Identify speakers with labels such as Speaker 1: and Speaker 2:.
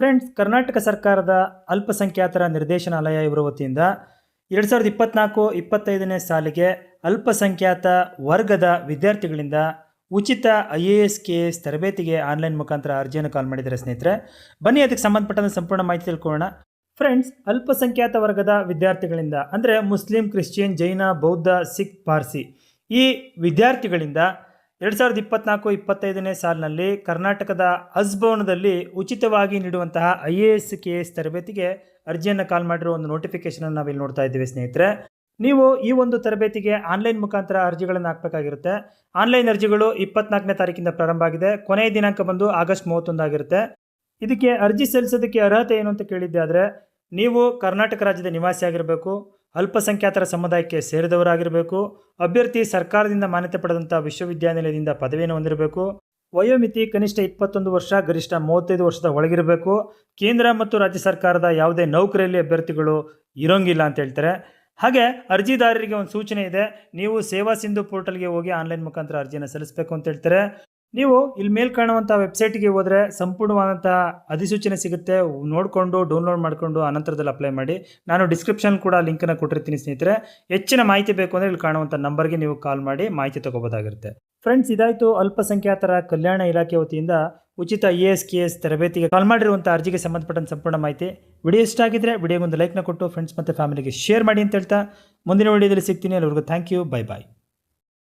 Speaker 1: Friends, Karnataka ಸರ್ಕಾರದ ಅಲ್ಪಸಂಖ್ಯಾತರ ನಿರ್ದೇಶನಾಲಯ ಇವರ ವತಿಯಿಂದ ಎರಡು ಸಾವಿರದ ಇಪ್ಪತ್ನಾಲ್ಕು ಇಪ್ಪತ್ತೈದನೇ ಸಾಲಿಗೆ ಅಲ್ಪಸಂಖ್ಯಾತ ವರ್ಗದ ವಿದ್ಯಾರ್ಥಿಗಳಿಂದ ಉಚಿತ I A S K A ತರಬೇತಿಗೆ ಆನ್ಲೈನ್ ಮುಖಾಂತರ ಅರ್ಜಿಯನ್ನು ಕಾಲ್ ಮಾಡಿದ್ದಾರೆ ಸ್ನೇಹಿತರೆ. ಬನ್ನಿ, ಅದಕ್ಕೆ ಸಂಬಂಧಪಟ್ಟಂತೆ ಸಂಪೂರ್ಣ ಮಾಹಿತಿ ತಿಳ್ಕೊಳ್ಳೋಣ. ಫ್ರೆಂಡ್ಸ್, ಅಲ್ಪಸಂಖ್ಯಾತ ವರ್ಗದ ವಿದ್ಯಾರ್ಥಿಗಳಿಂದ, ಅಂದರೆ ಮುಸ್ಲಿಂ, ಕ್ರಿಶ್ಚಿಯನ್, ಜೈನ, ಬೌದ್ಧ, ಸಿಖ್, ಪಾರ್ಸಿ ಈ ವಿದ್ಯಾರ್ಥಿಗಳಿಂದ ಎರಡು ಸಾವಿರದ ಇಪ್ಪತ್ನಾಲ್ಕು ಇಪ್ಪತ್ತೈದನೇ ಸಾಲಿನಲ್ಲಿ ಕರ್ನಾಟಕದ ಹಸ್ಭವನದಲ್ಲಿ ಉಚಿತವಾಗಿ ನೀಡುವಂತಹ I A S K A ತರಬೇತಿಗೆ ಅರ್ಜಿಯನ್ನು ಕಾಲ್ ಮಾಡಿರೋ ಒಂದು ನೋಟಿಫಿಕೇಶನ್ ನಾವಿಲ್ಲಿ ನೋಡ್ತಾ ಇದ್ದೀವಿ ಸ್ನೇಹಿತರೆ. ನೀವು ಈ ಒಂದು ತರಬೇತಿಗೆ ಆನ್ಲೈನ್ ಮುಖಾಂತರ ಅರ್ಜಿಗಳನ್ನು ಹಾಕಬೇಕಾಗಿರುತ್ತೆ. ಆನ್ಲೈನ್ ಅರ್ಜಿಗಳು ಇಪ್ಪತ್ನಾಲ್ಕನೇ ತಾರೀಕಿಂದ ಪ್ರಾರಂಭ ಆಗಿದೆ. ಕೊನೆಯ ದಿನಾಂಕ ಬಂದು ಆಗಸ್ಟ್ ಮೂವತ್ತೊಂದು ಆಗಿರುತ್ತೆ. ಇದಕ್ಕೆ ಅರ್ಜಿ ಸಲ್ಲಿಸೋದಕ್ಕೆ ಅರ್ಹತೆ ಏನು ಅಂತ ಕೇಳಿದ್ದೆ ಆದರೆ, ನೀವು ಕರ್ನಾಟಕ ರಾಜ್ಯದ ನಿವಾಸಿ ಆಗಿರಬೇಕು. ಅಲ್ಪಸಂಖ್ಯಾತರ ಸಮುದಾಯಕ್ಕೆ ಸೇರಿದವರಾಗಿರಬೇಕು, ಅಭ್ಯರ್ಥಿ ಸರ್ಕಾರದಿಂದ ಮಾನ್ಯತೆ ಪಡೆದಂಥ ವಿಶ್ವವಿದ್ಯಾನಿಲಯದಿಂದ ಪದವಿಯನ್ನು ಹೊಂದಿರಬೇಕು, ವಯೋಮಿತಿ ಕನಿಷ್ಠ ಇಪ್ಪತ್ತೊಂದು ವರ್ಷ, ಗರಿಷ್ಠ ಮೂವತ್ತೈದು ವರ್ಷದ ಒಳಗಿರಬೇಕು, ಕೇಂದ್ರ ಮತ್ತು ರಾಜ್ಯ ಸರ್ಕಾರದ ಯಾವುದೇ ನೌಕರಿಯಲ್ಲಿ ಅಭ್ಯರ್ಥಿಗಳು ಇರೋಂಗಿಲ್ಲ ಅಂತ ಹೇಳ್ತಾರೆ. ಹಾಗೆ ಅರ್ಜಿದಾರರಿಗೆ ಒಂದು ಸೂಚನೆ ಇದೆ, ನೀವು ಸೇವಾ ಸಿಂಧು ಪೋರ್ಟಲ್ಗೆ ಹೋಗಿ ಆನ್ಲೈನ್ ಮುಖಾಂತರ ಅರ್ಜಿಯನ್ನು ಸಲ್ಲಿಸಬೇಕು ಅಂತ ಹೇಳ್ತಾರೆ. ನೀವು ಇಲ್ಲಿ ಮೇಲ್ ಕಾಣುವಂಥ ವೆಬ್ಸೈಟ್ಗೆ ಹೋದರೆ ಸಂಪೂರ್ಣವಾದಂಥ ಅಧಿಸೂಚನೆ ಸಿಗುತ್ತೆ. ನೋಡಿಕೊಂಡು ಡೌನ್ಲೋಡ್ ಮಾಡಿಕೊಂಡು ಅನಂತರದಲ್ಲಿ ಅಪ್ಲೈ ಮಾಡಿ. ನಾನು ಡಿಸ್ಕ್ರಿಪ್ಷನ್ ಕೂಡ ಲಿಂಕನ್ನು ಕೊಟ್ಟಿರ್ತೀನಿ ಸ್ನೇಹಿತರೆ. ಹೆಚ್ಚಿನ ಮಾಹಿತಿ ಬೇಕು ಅಂದರೆ ಇಲ್ಲಿ ಕಾಣುವಂಥ ನಂಬರ್ಗೆ ನೀವು ಕಾಲ್ ಮಾಡಿ ಮಾಹಿತಿ ತಗೋಬೋದಾಗಿರುತ್ತೆ. ಫ್ರೆಂಡ್ಸ್ ಇದಾಯಿತು. ಅಲ್ಪಸಂಖ್ಯಾತರ ಕಲ್ಯಾಣ ಇಲಾಖೆ ವತಿಯಿಂದ ಉಚಿತ ಇ ಎಸ್ ಕೆ ಎಸ್ ತರಬೇತಿಗೆ ಕಾಲ್ ಮಾಡಿರುವಂಥ ಅರ್ಜಿಗೆ ಸಂಬಂಧಪಟ್ಟಂತ ಸಂಪೂರ್ಣ ಮಾಹಿತಿ. ವಿಡಿಯೋ ಇಷ್ಟ ಆಗಿದ್ರೆ ವಿಡಿಯೋಗೊಂದು ಲೈಕ್ನ ಕೊಟ್ಟು ಫ್ರೆಂಡ್ಸ್ ಮತ್ತು ಫ್ಯಾಮಿಲಿಗೆ ಶೇರ್ ಮಾಡಿ ಅಂತ ಹೇಳ್ತಾ. ಮುಂದಿನ ವಿಡಿಯೋದಲ್ಲಿ ಸಿಗ್ತೀನಿ. ಅಲ್ಲಿವರೆಗೂ ಥ್ಯಾಂಕ್ ಯು ಬೈ ಬಾಯ್